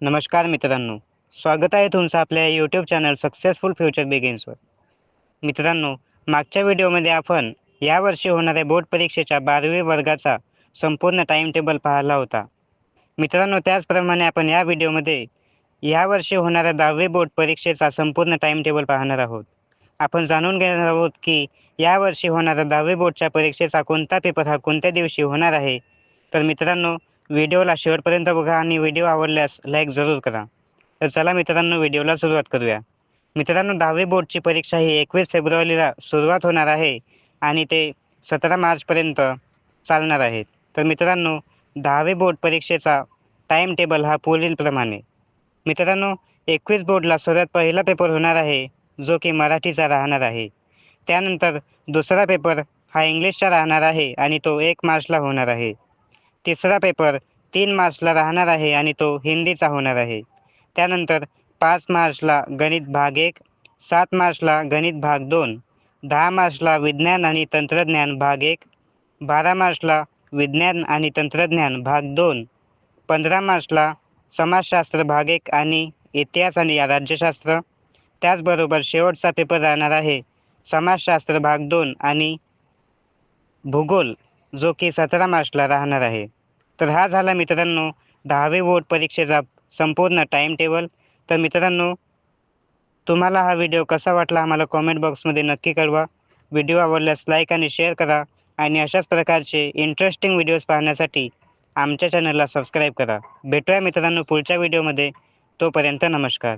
नमस्कार मित्रांनो. स्वागत आहे तुमचं आपल्या यूट्यूब चॅनल सक्सेसफुल फ्युचर बिगिन्सवर मित्रांनो मागच्या व्हिडिओमध्ये आपण यावर्षी होणाऱ्या बोर्ड परीक्षेच्या बारावी वर्गाचा संपूर्ण टाईम टेबल पाहिला होता. मित्रांनो त्याचप्रमाणे आपण या व्हिडिओमध्ये यावर्षी होणाऱ्या दहावी बोर्ड परीक्षेचा संपूर्ण टाईम टेबल पाहणार आहोत. आपण जाणून घेणार आहोत की यावर्षी होणाऱ्या दहावी बोर्डच्या परीक्षेचा कोणता पेपर हा कोणत्या दिवशी होणार आहे? तर मित्रांनो व्हिडिओला शेवटपर्यंत बघा आणि व्हिडिओ आवडल्यास लाईक जरूर करा. तर चला मित्रांनो व्हिडिओला सुरुवात करूया. मित्रांनो दहावी बोर्डची परीक्षा ही एकवीस फेब्रुवारीला सुरुवात होणार आहे आणि ते सतरा मार्चपर्यंत चालणार आहे. तर मित्रांनो दहावी बोर्ड परीक्षेचा टाईम टेबल हा पुढीलप्रमाणे मित्रांनो एकवीस बोर्डला सर्वात पहिला पेपर होणार आहे जो की मराठीचा राहणार आहे. त्यानंतर दुसरा पेपर हा इंग्लिशचा राहणार आहे आणि तो एक मार्चला होणार आहे. तिसरा पेपर तीन मार्चला राहणार आहे आणि तो हिंदीचा होणार आहे. त्यानंतर पाच मार्चला गणित भाग एक सात मार्चला गणित भाग दोन दहा मार्चला विज्ञान आणि तंत्रज्ञान भाग एक बारा मार्चला विज्ञान आणि तंत्रज्ञान भाग दोन पंधरा मार्चला समाजशास्त्र भाग एक आणि इतिहास आणि राज्यशास्त्र. त्याचबरोबर शेवटचा पेपर राहणार आहे समाजशास्त्र भाग दोन आणि भूगोल. जो की सतरा मार्चला राहणार आहे. तर हा झाला मित्रांनो दहावी बोर्ड परीक्षेचा संपूर्ण टाईम टेबल तर मित्रांनो तुम्हाला हा व्हिडिओ कसा वाटला आम्हाला कॉमेंट बॉक्समध्ये नक्की कळवा. व्हिडिओ आवडल्यास लाईक आणि शेअर करा आणि अशाच प्रकारचे इंटरेस्टिंग व्हिडिओज पाहण्यासाठी आमच्या चॅनलला सबस्क्राईब करा. भेटूया मित्रांनो पुढच्या व्हिडिओमध्ये तोपर्यंत नमस्कार.